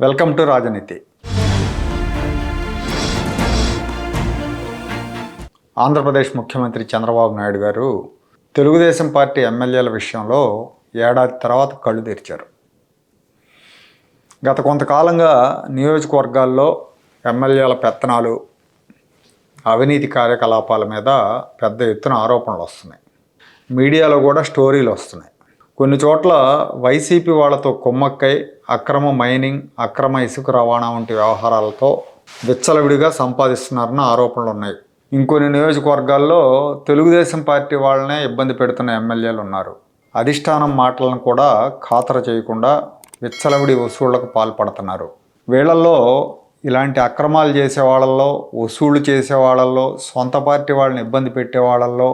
Welcome to రాజనీతి. ఆంధ్రప్రదేశ్ ముఖ్యమంత్రి చంద్రబాబు నాయుడు గారు తెలుగుదేశం పార్టీ ఎమ్మెల్యేల విషయంలో ఏడాది తర్వాత కళ్ళు తెరిచారు. గత కొంతకాలంగా నియోజకవర్గాల్లో ఎమ్మెల్యేల పెత్తనాలు అవినీతి కార్యకలాపాల మీద పెద్ద ఎత్తున ఆరోపణలు వస్తున్నాయి. మీడియాలో కూడా స్టోరీలు వస్తున్నాయి. కొన్ని చోట్ల వైసీపీ వాళ్ళతో కుమ్మక్కై అక్రమ మైనింగ్ అక్రమ ఇసుక రవాణా వంటి వ్యవహారాలతో విచ్చలవిడిగా సంపాదిస్తున్నారన్న ఆరోపణలు ఉన్నాయి. ఇంకొన్ని నియోజకవర్గాల్లో తెలుగుదేశం పార్టీ వాళ్ళనే ఇబ్బంది పెడుతున్న ఎమ్మెల్యేలు ఉన్నారు. అధిష్టానం మాటలను కూడా ఖాతరు చేయకుండా విచ్చలవిడి వసూళ్ళకు పాల్పడుతున్నారు. వీళ్ళల్లో ఇలాంటి అక్రమాలు చేసే వాళ్ళల్లో వసూళ్ళు చేసే వాళ్ళల్లో సొంత పార్టీ వాళ్ళని ఇబ్బంది పెట్టే వాళ్ళల్లో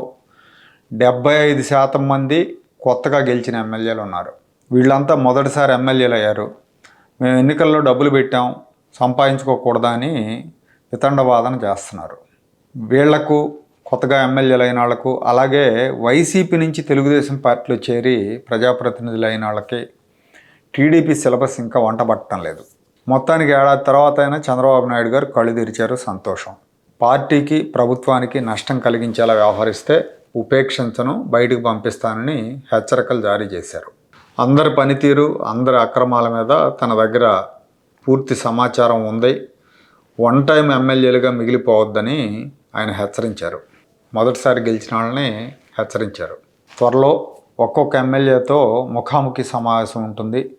డెబ్బై ఐదు శాతం మంది కొత్తగా గెలిచిన ఎమ్మెల్యేలు ఉన్నారు. వీళ్ళంతా మొదటిసారి ఎమ్మెల్యేలు అయ్యారు. మేము ఎన్నికల్లో డబ్బులు పెట్టాం సంపాదించుకోకూడదని వితండవాదన చేస్తున్నారు. వీళ్ళకు కొత్తగా ఎమ్మెల్యేలు అయిన వాళ్ళకు అలాగే వైసీపీ నుంచి తెలుగుదేశం పార్టీలో చేరి ప్రజాప్రతినిధులు అయిన వాళ్ళకి టీడీపీ సిలబస్ ఇంకా వంట పట్టడం లేదు. మొత్తానికి ఏడాది తర్వాత అయినా చంద్రబాబు నాయుడు గారు కళ్ళు తెరిచారు సంతోషం. పార్టీకి ప్రభుత్వానికి నష్టం కలిగించేలా వ్యవహరిస్తే ఉపేక్షించను బయటకు పంపిస్తానని హెచ్చరికలు జారీ చేశారు. అందరి పనితీరు అందరి అక్రమాల మీద తన దగ్గర పూర్తి సమాచారం ఉంది. వన్ టైం ఎమ్మెల్యేలుగా మిగిలిపోవద్దని ఆయన హెచ్చరించారు. మొదటిసారి గెలిచిన వాళ్ళని హెచ్చరించారు. త్వరలో ఒక్కొక్క ఎమ్మెల్యేతో ముఖాముఖి సమావేశం ఉంటుంది.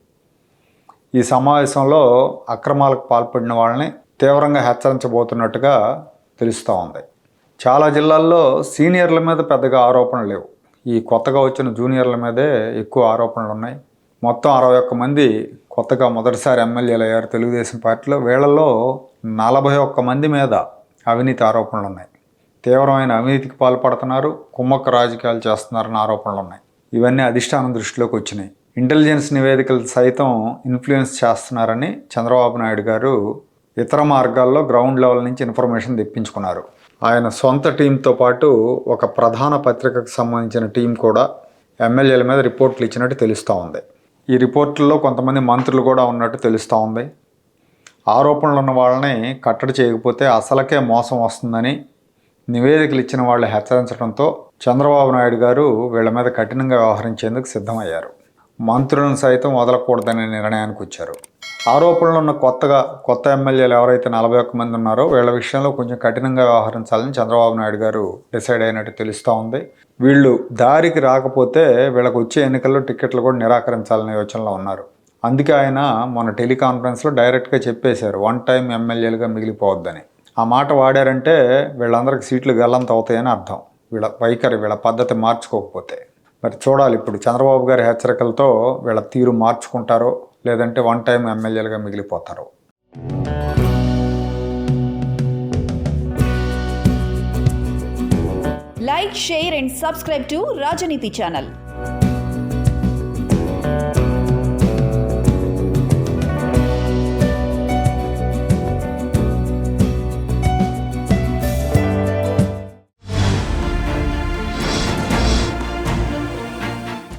ఈ సమావేశంలో అక్రమాలకు పాల్పడిన వాళ్ళని తీవ్రంగా హెచ్చరించబోతున్నట్టుగా తెలుస్తూ ఉంది. చాలా జిల్లాల్లో సీనియర్ల మీద పెద్దగా ఆరోపణలు లేవు. ఈ కొత్తగా వచ్చిన జూనియర్ల మీదే ఎక్కువ ఆరోపణలు ఉన్నాయి. మొత్తం అరవై ఒక్క మంది కొత్తగా మొదటిసారి ఎమ్మెల్యేలు అయ్యారు తెలుగుదేశం పార్టీలో. వీళ్ళల్లో నలభై ఒక్క మంది మీద అవినీతి ఆరోపణలు ఉన్నాయి. తీవ్రమైన అవినీతికి పాల్పడుతున్నారు కుమ్మక్క రాజకీయాలు చేస్తున్నారన్న ఆరోపణలు ఉన్నాయి. ఇవన్నీ అధిష్టానం దృష్టిలోకి వచ్చినాయి. ఇంటెలిజెన్స్ నివేదికలు సైతం ఇన్ఫ్లుయెన్స్ చేస్తున్నారని చంద్రబాబు నాయుడు గారు ఇతర మార్గాల్లో గ్రౌండ్ లెవెల్ నుంచి ఇన్ఫర్మేషన్ తెప్పించుకున్నారు. ఆయన సొంత టీంతో పాటు ఒక ప్రధాన పత్రికకు సంబంధించిన టీం కూడా ఎమ్మెల్యేల మీద రిపోర్ట్లు ఇచ్చినట్టు తెలుస్తూ ఉంది. ఈ రిపోర్టుల్లో కొంతమంది మంత్రులు కూడా ఉన్నట్టు తెలుస్తూ ఉంది. ఆరోపణలు ఉన్న వాళ్ళని కట్టడి చేయకపోతే అసలకే మోసం వస్తుందని నివేదికలు ఇచ్చిన వాళ్ళు హెచ్చరించడంతో చంద్రబాబు నాయుడు గారు వీళ్ళ మీద కఠినంగా వ్యవహరించేందుకు సిద్ధమయ్యారు. మంత్రులను సైతం వదలకూడదనే నిర్ణయానికి వచ్చారు. ఆరోపణలు ఉన్న కొత్తగా కొత్త ఎమ్మెల్యేలు ఎవరైతే నలభై ఒక్క మంది ఉన్నారో వీళ్ళ విషయంలో కొంచెం కఠినంగా వ్యవహరించాలని చంద్రబాబు నాయుడు గారు డిసైడ్ అయినట్టు తెలుస్తూ ఉంది. వీళ్ళు దారికి రాకపోతే వీళ్ళకు వచ్చే ఎన్నికల్లో టికెట్లు కూడా నిరాకరించాలనే యోచనలో ఉన్నారు. అందుకే ఆయన మొన్న టెలికాన్ఫరెన్స్లో డైరెక్ట్గా చెప్పేశారు వన్ టైం ఎమ్మెల్యేలుగా మిగిలిపోవద్దని. ఆ మాట వాడారంటే వీళ్ళందరికి సీట్లు గల్లంత అవుతాయని అర్థం. వీళ్ళ వైఖరి వీళ్ళ పద్ధతి మార్చుకోకపోతే. మరి చూడాలి ఇప్పుడు చంద్రబాబు గారి హెచ్చరికలతో వీళ్ళ తీరు మార్చుకుంటారో లేదంటే వన్ టైం ఎమ్మెల్యేలుగా మిగిలిపోతారు. Like share and subscribe to Rajneeti channel